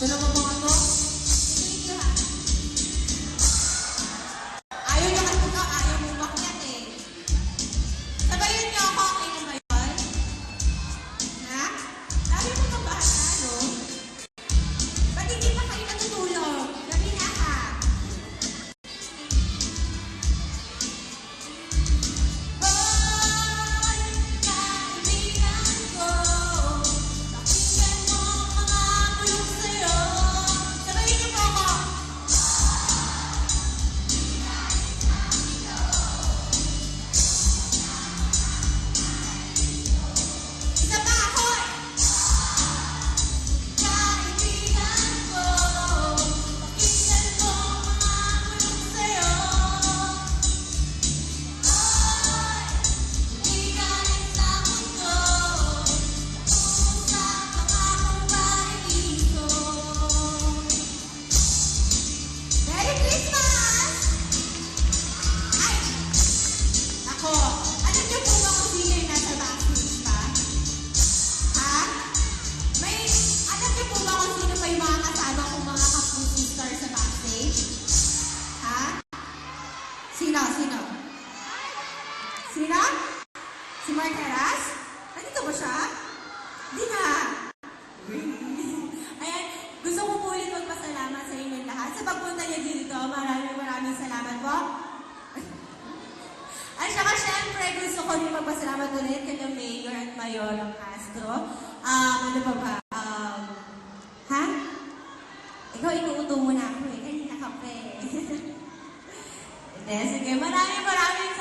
Pero como Sina? Si Mark Aras? Nandito ba siya? Hindi nga. Ayan, gusto ko po ulit magpasalamat sa inyo lahat sa pagpunta niyo dito. Maraming maraming salamat po. At saka syempre, gusto ko rin magpasalamat ulit kay Mayor at Mayor ng Castro. Um, ano pa ba? Um, ha? Ikaw, inuuto mo na ako eh. Kanina kape. Eh. Hindi, sige. Maraming maraming